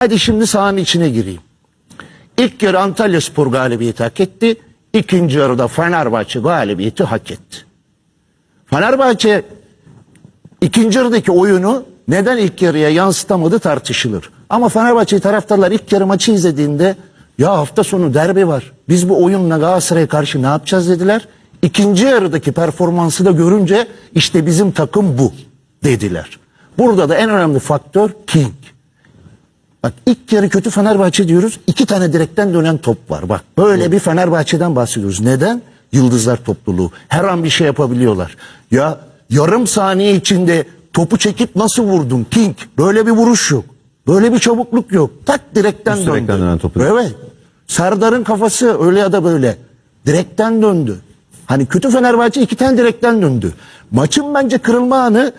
Hadi şimdi sahanın içine gireyim. İlk yarı Antalya Spor galibiyeti hak etti. İkinci yarıda Fenerbahçe galibiyeti hak etti. Fenerbahçe ikinci yarıdaki oyunu neden ilk yarıya yansıtamadı tartışılır. Ama Fenerbahçe taraftarlar ilk yarı maçı izlediğinde ya hafta sonu derbi var. Biz bu oyunla Galatasaray'a karşı ne yapacağız dediler. İkinci yarıdaki performansı da görünce işte bizim takım bu dediler. Burada da en önemli faktör King. Bak ilk yarı kötü Fenerbahçe diyoruz. iki tane direkten dönen top var. Bak böyle bir Fenerbahçe'den bahsediyoruz. Neden? Yıldızlar topluluğu. Her an bir şey yapabiliyorlar. Ya yarım saniye içinde topu çekip nasıl vurdun King? Böyle bir vuruş yok. Böyle bir çabukluk yok. Tak direkten Üst döndü. dönen topu. Evet. Serdar'ın kafası öyle ya da böyle. Direkten döndü. Hani kötü Fenerbahçe iki tane direkten döndü. Maçın bence kırılma anı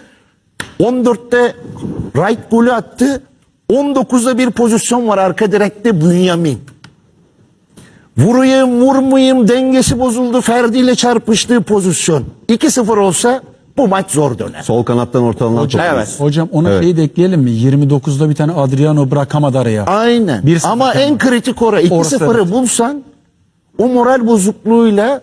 14'te right golü attı. 19'da bir pozisyon var arka direkte Bünyamin. Vurayım vurmayayım dengesi bozuldu. Ferdi ile çarpıştığı pozisyon. 2-0 olsa bu maç zor döner. Sol kanattan ortalanan top. Evet. Hocam ona Evet. şeyi de ekleyelim mi? 29'da bir tane Adriano bırakamadı araya. Aynen. 1-0 Ama en kritik ora 2-0'ı evet. bulsan o moral bozukluğuyla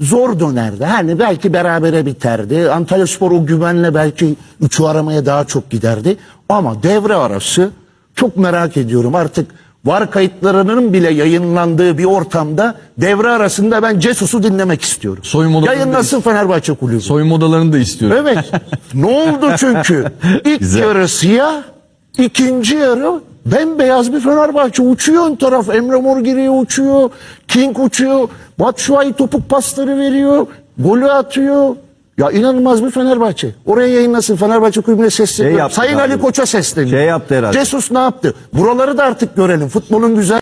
zor dönerdi. Hani belki berabere biterdi. Antalya Spor o güvenle belki üçü aramaya daha çok giderdi. Ama devre arası çok merak ediyorum. Artık var kayıtlarının bile yayınlandığı bir ortamda devre arasında ben Cesus'u dinlemek istiyorum. Soyunma Yayınlasın Fenerbahçe Kulübü. Soyunma odalarını da istiyorum. Evet. ne oldu çünkü? İlk Güzel. yarı siyah, ikinci yarı bembeyaz bir Fenerbahçe. Uçuyor ön taraf. Emre Mor giriyor uçuyor. King uçuyor. Batshuayi topuk pasları veriyor. Golü atıyor. Ya inanılmaz bir Fenerbahçe. Oraya yayınlasın Fenerbahçe kulübüne sesleniyorum. Şey Sayın galiba. Ali Koç'a sesleniyor. Şey yaptı herhalde. Jesus ne yaptı? Buraları da artık görelim. Futbolun güzel